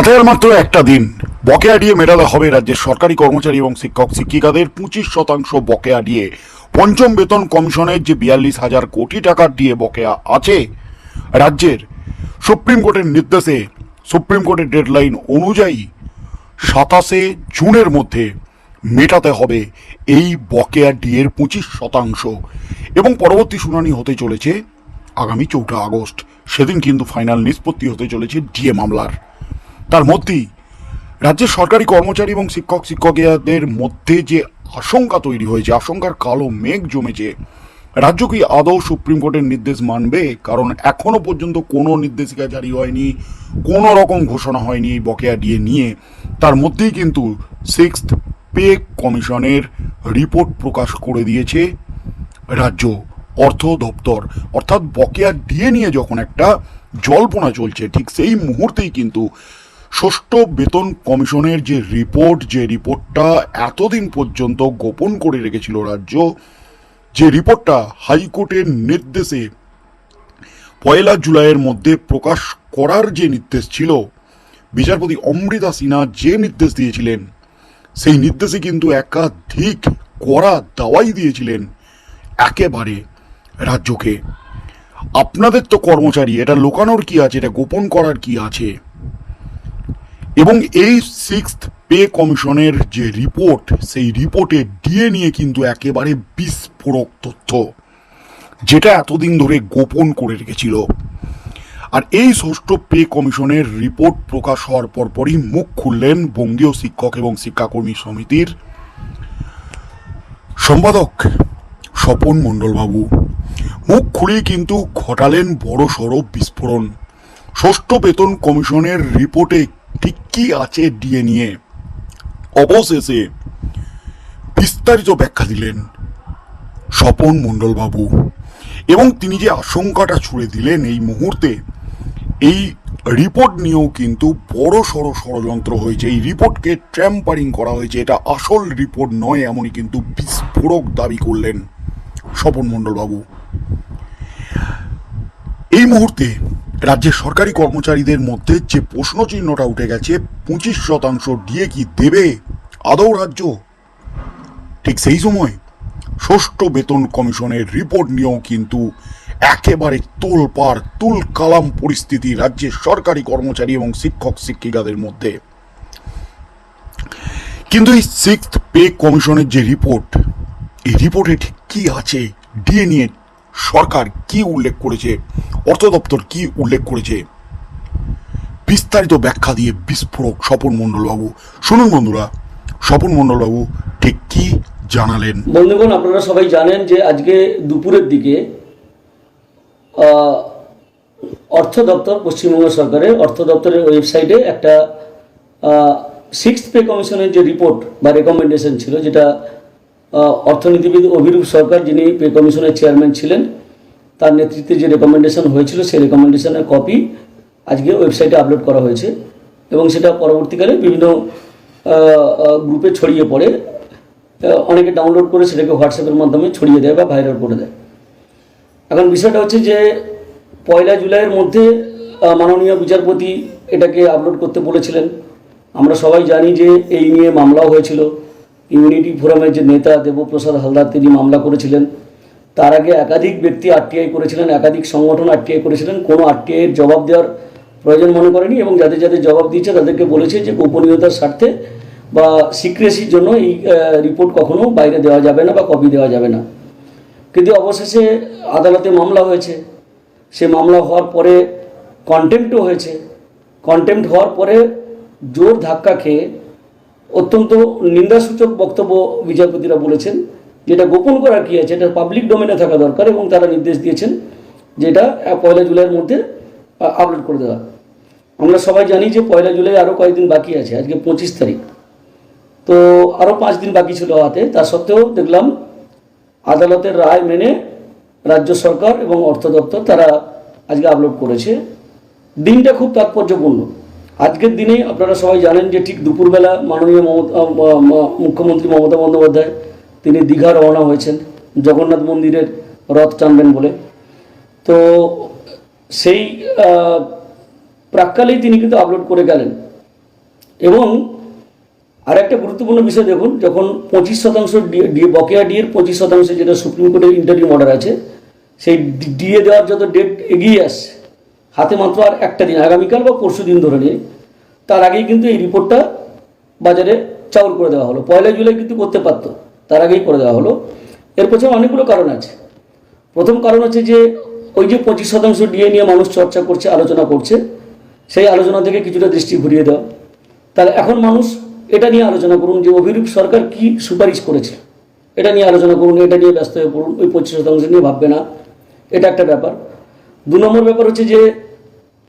হাতে আর মাত্র একটা দিন। বকেয়া দিয়ে মেটাতে হবে রাজ্যের সরকারি কর্মচারী এবং শিক্ষক শিক্ষিকাদের পঁচিশ শতাংশ বকেয়া দিয়ে। পঞ্চম বেতন কমিশনের যে বিয়াল্লিশ হাজার কোটি টাকার দিয়ে বকেয়া আছে, রাজ্যের সুপ্রিম কোর্টের নির্দেশে, সুপ্রিম কোর্টের ডেডলাইন অনুযায়ী সাতাশে জুনের মধ্যে মেটাতে হবে এই বকেয়া ডিয়ের পঁচিশ শতাংশ। এবং পরবর্তী শুনানি হতে চলেছে আগামী চৌঠা আগস্ট। সেদিন কিন্তু ফাইনাল নিষ্পত্তি হতে চলেছে ডিএ মামলার। তার মধ্যেই রাজ্যের সরকারি কর্মচারী এবং শিক্ষক, শিক্ষকদের মধ্যে যে আশঙ্কা তৈরি হয়েছে, আশঙ্কার কালো মেঘ জমেছে, রাজ্য কি আদৌ সুপ্রিম কোর্টের নির্দেশ মানবে? কারণ এখনও পর্যন্ত কোনো নির্দেশিকা জারি হয়নি, কোনো রকম ঘোষণা হয়নি এই বকেয়া দিয়ে নিয়ে। তার মধ্যেই কিন্তু সিক্সথ পে কমিশনের রিপোর্ট প্রকাশ করে দিয়েছে রাজ্য অর্থ দপ্তর। অর্থাৎ বকেয়া দিয়ে নিয়ে যখন একটা জল্পনা চলছে, ঠিক সেই মুহূর্তেই কিন্তু ষষ্ঠ বেতন কমিশনের যে রিপোর্ট, যে রিপোর্টটা এতদিন পর্যন্ত গোপন করে রেখেছিল রাজ্য, যে রিপোর্টটা হাইকোর্টের নির্দেশে পয়লা জুলাইয়ের মধ্যে প্রকাশ করার যে নির্দেশ ছিল, বিচারপতি অমৃতা সিনহা যে নির্দেশ দিয়েছিলেন, সেই নির্দেশে কিন্তু একাধিক করা দাওয়াই দিয়েছিলেন একেবারে রাজ্যকে। আপনাদের তো কর্মচারী, এটা লুকানোর কি আছে, এটা গোপন করার কি আছে? এবং এই সিক্সথ পে কমিশনের যে রিপোর্ট সেই রিপোর্টে ডিএ নিয়ে কিন্তু একেবারে বিস্ফোরক তথ্য, যেটা এতদিন ধরে গোপন করে রেখেছিল। আর এই ষষ্ঠ পে কমিশনের রিপোর্ট প্রকাশ হওয়ার পরপরই মুখ খুললেন বঙ্গীয় শিক্ষক এবং শিক্ষাকর্মী সমিতির সম্পাদক স্বপন মণ্ডলবাবু। মুখ খুলেই কিন্তু ঘটালেন বড় সড়ো বিস্ফোরণ। ষষ্ঠ বেতন কমিশনের রিপোর্টে ঠিক কি আছে ডিএ নিয়ে অবশেষে বিস্তারিত ব্যাখ্যা দিলেন স্বপন মণ্ডলবাবু এবং তিনি যে আশঙ্কাটা ছুড়ে দিলেন এই মুহূর্তে, এই রিপোর্ট নিয়েও কিন্তু বড় সড়ো ষড়যন্ত্র হয়েছে। এই রিপোর্টকে ট্র্যাম্পারিং করা হয়েছে। এটা আসল রিপোর্ট নয়, এমনই কিন্তু বিস্ফোরক দাবি করলেন স্বপন মণ্ডলবাবু। এই মুহূর্তে রাজ্যের সরকারি কর্মচারীদের মধ্যে যে প্রশ্ন চিহ্নটা উঠে গেছে, পঁচিশ শতাংশ দিয়ে কি দেবে আদৌ রাজ্য? ঠিক সেই সময় ষষ্ঠ বেতন কমিশনের রিপোর্ট নিয়েও কিন্তু একেবারে তোলপাড় তুল কালাম পরিস্থিতি রাজ্যের সরকারি কর্মচারী এবং শিক্ষক শিক্ষিকাদের মধ্যে। কিন্তু এই সিক্স পে কমিশনের যে রিপোর্ট, এই রিপোর্টে ঠিক কি আছে? ডিএ নিয়ে সরকার কি উল্লেখ করেছে? অর্থ দপ্তর কি উল্লেখ করেছে? বিস্তারিত ব্যাখ্যা দিয়ে বিস্ফোরক স্বপন মণ্ডলবাবু। শুনুন বন্ধুরা, স্বপন মণ্ডলবাবু ঠিক কি জানালেন? বন্ধুগণ, আপনারা সবাই জানেন যে আজকে দুপুরের দিকে অর্থ দপ্তর, পশ্চিমবঙ্গ সরকারের অর্থ দপ্তরের ওয়েবসাইটে একটা সিক্সথ পে কমিশনের যে রিপোর্ট বা রেকমেন্ডেশন ছিল, যেটা অর্থনীতিবিদ অভিরূপ সরকার, যিনি পে কমিশনের চেয়ারম্যান ছিলেন, তার নেতৃত্বে যে রেকমেন্ডেশন হয়েছিল, সেই রেকমেন্ডেশনের কপি আজকে ওয়েবসাইটে আপলোড করা হয়েছে এবং সেটা পরবর্তীকালে বিভিন্ন গ্রুপে ছড়িয়ে পড়ে। অনেকে ডাউনলোড করে সেটাকে হোয়াটসঅ্যাপের মাধ্যমে ছড়িয়ে দেয় বা ভাইরাল করে দেয়। এখন বিষয়টা হচ্ছে যে, পয়লা জুলাইয়ের মধ্যে মাননীয় বিচারপতি এটাকে আপলোড করতে বলেছিলেন। আমরা সবাই জানি যে এই নিয়ে মামলাও হয়েছিল। ইউনিটি ফোরামের যে নেতা দেবপ্রসাদ হালদার, তিনি মামলা করেছিলেন। তার আগে একাধিক ব্যক্তি আরটিআই করেছিলেন, একাধিক সংগঠন আরটিআই করেছিলেন। কোনো আরটিআইয়ের জবাব দেওয়ার প্রয়োজন মনে করেনি এবং যাদের যাদের জবাব দিয়েছে, তাদেরকে বলেছে যে গোপনীয়তার স্বার্থে বা সিক্রেসির জন্য এই রিপোর্ট কখনো বাইরে দেওয়া যাবে না বা কপি দেওয়া যাবে না। কিন্তু অবশেষে আদালতে মামলা হয়েছে। সে মামলা হওয়ার পরে কন্টেম্পটও হয়েছে। কন্টেম্পট হওয়ার পরে জোর ধাক্কা খেয়ে অত্যন্ত নিন্দাসূচক বক্তব্য বিচারপতিরা বলেছেন, যেটা গোপন করার কী আছে, এটা পাবলিক ডোমেনে থাকা দরকার এবং তারা নির্দেশ দিয়েছেন যেটা পয়লা জুলাইয়ের মধ্যে আপলোড করে দেওয়া। আমরা সবাই জানি যে পয়লা জুলাই আরও কয়েকদিন বাকি আছে, আজকে পঁচিশ তারিখ। তো আরও পাঁচ দিন বাকি ছিল হাতে, তা সত্ত্বেও দেখলাম আদালতের রায় মেনে রাজ্য সরকার এবং অর্থ দপ্তর তারা আজকে আপলোড করেছে। দিনটা খুব তাৎপর্যপূর্ণ। আজকের দিনে আপনারা সবাই জানেন যে ঠিক দুপুরবেলা মাননীয় মমতা মুখ্যমন্ত্রী মমতা বন্দ্যোপাধ্যায়, তিনি দীঘা রওনা হয়েছেন জগন্নাথ মন্দিরের রথ টানবেন বলে। তো সেই প্রাককালেই তিনি কিন্তু আপলোড করে গেলেন। এবং আর একটা গুরুত্বপূর্ণ বিষয় দেখুন, যখন পঁচিশ শতাংশ বকেয়া ডিএর পঁচিশ শতাংশ যেটা সুপ্রিম কোর্টের ইন্টারিম অর্ডার আছে, সেই ডিএ দেওয়ার যত ডেট এগিয়ে আসছে হাতে মাত্র আর একটা দিন, আগামীকাল বা পরশু দিন ধরে নিন তার আগেই কিন্তু এই রিপোর্টটা বাজারে চাউল করে দেওয়া হলো। পয়লা জুলাই কিন্তু করতে পারতো, তার আগেই করে দেওয়া হলো। এর পেছনে অনেকগুলো কারণ আছে। প্রথম কারণ হচ্ছে যে, ওই যে পঁচিশ শতাংশ ডিএ নিয়ে মানুষ চর্চা করছে, আলোচনা করছে, সেই আলোচনা থেকে কিছুটা দৃষ্টি ঘুরিয়ে দেওয়া তাহলে এখন মানুষ এটা নিয়ে আলোচনা করুন যে, অভিরূপ সরকার কি সুপারিশ করেছে। এটা নিয়ে আলোচনা করুন, এটা নিয়ে ব্যস্ত হয়ে পড়ুন, ওই পঁচিশ শতাংশ নিয়ে ভাববে না। এটা একটা ব্যাপার। দু নম্বর ব্যাপার হচ্ছে যে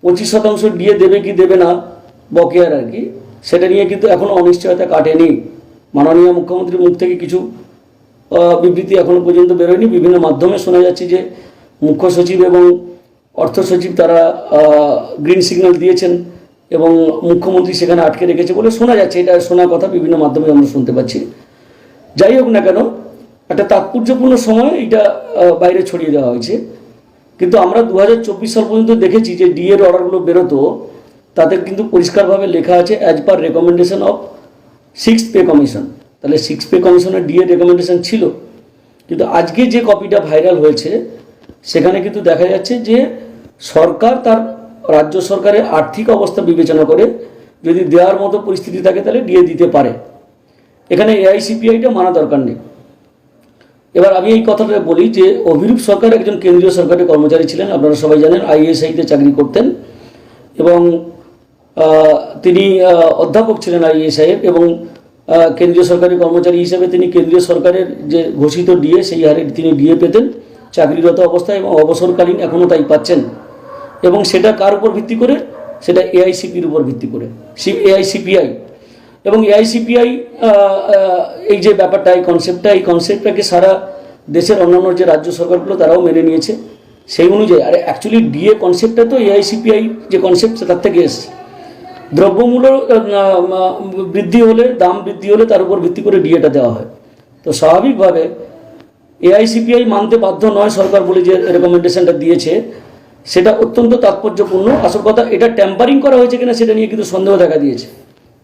পঁচিশ শতাংশ ডিএ দেবে কি দেবে না, বকেয়ার আর কি, সেটা নিয়ে কিন্তু এখনও অনিশ্চয়তা কাটেনি। মাননীয় মুখ্যমন্ত্রীর মুখ থেকে কিছু বিবৃতি এখনও পর্যন্ত বেরোয়নি। বিভিন্ন মাধ্যমে শোনা যাচ্ছে যে মুখ্য সচিব এবং অর্থ সচিব তারা গ্রিন সিগন্যাল দিয়েছেন এবং মুখ্যমন্ত্রী সেখানে আটকে রেখেছে বলে শোনা যাচ্ছে। এটা শোনা কথা বিভিন্ন মাধ্যমে আমরা শুনতে পাচ্ছি। যাই হোক না কেন, একটা তাৎপর্যপূর্ণ সময় এটা বাইরে ছড়িয়ে দেওয়া হয়েছে। কিন্তু আমরা দু হাজার চব্বিশ সাল পর্যন্ত দেখেছি যে ডিএর অর্ডারগুলো বেরোতো তাতে কিন্তু পরিষ্কারভাবে লেখা আছে as per recommendation of six pay commission তাহলে সিক্স পে কমিশনের ডিএ রেকমেন্ডেশন ছিল। কিন্তু আজকে যে কপিটা ভাইরাল হয়েছে, সেখানে কিন্তু দেখা যাচ্ছে যে সরকার তার রাজ্য সরকারের আর্থিক অবস্থা বিবেচনা করে যদি দেওয়ার মতো পরিস্থিতি থাকে তাহলে ডিএ দিতে পারে। এখানে এআইসিপিআইটা মানা দরকার নেই। এবার আমি এই কথাটা বলি যে অভিরূপ সরকার একজন কেন্দ্রীয় সরকারের কর্মচারী ছিলেন, আপনারা সবাই জানেন, আইএসআইতে চাকরি করতেন। এবং তিনি অধ্যাপক ছিলেন আইএসআইয়ের এবং কেন্দ্রীয় সরকারি কর্মচারী হিসেবে তিনি কেন্দ্রীয় সরকারের যে ঘোষিত ডিএ, সেই হারে তিনি ডিএ পেতেন চাকরিরত অবস্থায় এবং অবসরকালীন এখনও তাই পাচ্ছেন। এবং সেটা কার উপর ভিত্তি করে? সেটা এআইসিপির উপর ভিত্তি করে। C, AICPI. এবং এআইসিপিআই এই যে ব্যাপারটা, এই কনসেপ্টটা এই কনসেপ্টটাকে সারা দেশের অন্যান্য যে রাজ্য সরকারগুলো তারাও মেনে নিয়েছে। সেই অনুযায়ী, আর অ্যাকচুয়ালি ডিএ কনসেপ্টটা তো এআইসিপিআই যে কনসেপ্ট তার থেকে এসছে। দ্রব্যমূল্য বৃদ্ধি হলে, দাম বৃদ্ধি হলে তার উপর ভিত্তি করে ডিএটা দেওয়া হয়। তো স্বাভাবিকভাবে এআইসিপিআই মানতে বাধ্য নয় সরকার বলে যে রেকমেন্ডেশনটা দিয়েছে। সেটা অত্যন্ত তাৎপর্যপূর্ণ। আসল কথা, এটা ট্যাম্পারিং করা হয়েছে কিনা সেটা নিয়ে কিন্তু সন্দেহ দেখা দিয়েছে।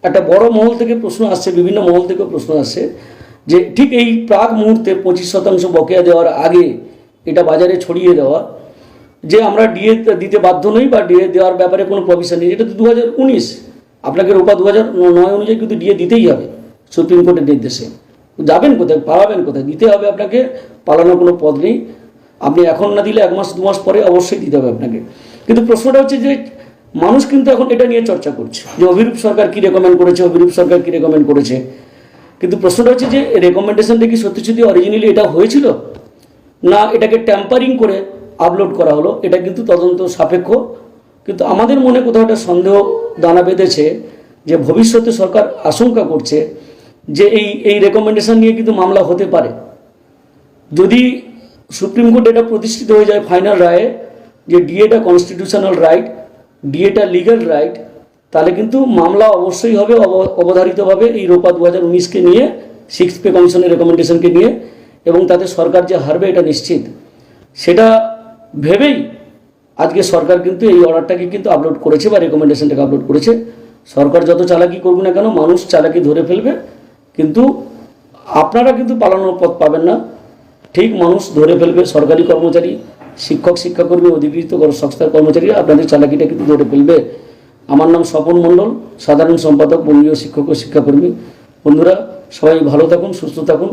একটা বড় মহল থেকে প্রশ্ন আসছে, বিভিন্ন মহল থেকে প্রশ্ন আসছে যে ঠিক এই প্রাক মুহূর্তে পঁচিশ শতাংশ বকেয়া দেওয়ার আগে এটা বাজারে ছড়িয়ে দেওয়া, যে আমরা ডিএ দিতে বাধ্য নই বা ডিএ দেওয়ার ব্যাপারে কোনো প্রভিশন নেই এটা তো দু হাজার উনিশ। আপনাকে রোপা দু হাজার নয় অনুযায়ী কিন্তু ডিএ দিতেই হবে সুপ্রিম কোর্টের নির্দেশে। যাবেন কোথায়, পালাবেন কোথায়? দিতে হবে আপনাকে, পালানোর কোনো পথ নেই। আপনি এখন না দিলে এক মাস, দু মাস পরে অবশ্যই দিতে হবে আপনাকে। কিন্তু প্রশ্নটা হচ্ছে যে মানুষ কিন্তু এখন এটা নিয়ে চর্চা করছে। যে অভিরূপ সরকার কি রেকমেন্ড করেছে, অভিরূপ সরকার কি রেকমেন্ড করেছে। কিন্তু প্রশ্নটা হচ্ছে যে রেকমেন্ডেশনটা কি সত্যি সত্যি অরিজিনালি এটা হয়েছিল? না, এটাকে ট্যাম্পারিং করে আপলোড করা হলো? এটা কিন্তু তদন্ত সাপেক্ষ। কিন্তু আমাদের মনে কোথাও একটা সন্দেহ, দানা বেঁধেছে যে ভবিষ্যতে সরকার আশঙ্কা করছে যে এই এই রেকমেন্ডেশন নিয়ে কিন্তু মামলা হতে পারে। যদি সুপ্রিম কোর্ট এটা প্রতিষ্ঠিত হয়ে যায় ফাইনাল রায়ে, যে ডিএটা কনস্টিটিউশনাল রাইট ডিএটা লিগ্যাল রাইট তাহলে কিন্তু মামলা অবশ্যই হবে, অব- অবধারিতভাবে এই রোপা দু হাজার উনিশকে নিয়ে সিক্স পে কমিশনের রেকমেন্ডেশনকে নিয়ে, এবং তাতে সরকার যে হারবে এটা নিশ্চিত। সেটা ভেবেই আজকে সরকার কিন্তু এই অর্ডারটাকে কিন্তু আপলোড করেছে বা রেকমেন্ডেশনটাকে আপলোড করেছে। সরকার যত চালাকি করবে না কেন, মানুষ চালাকি ধরে ফেলবে। কিন্তু আপনারা কিন্তু পালানোর পথ পাবেন না। ঠিক মানুষ ধরে ফেলবে, সরকারি কর্মচারী শিক্ষক, শিক্ষাকর্মী, অধিকৃত সংস্থার কর্মচারী আপনাদের চালাকিটা কিন্তু ধরে ফেলবে। আমার নাম স্বপন মণ্ডল, সাধারণ সম্পাদক বঙ্গীয় শিক্ষক ও শিক্ষাকর্মী। বন্ধুরা, সবাই ভালো থাকুন, সুস্থ থাকুন।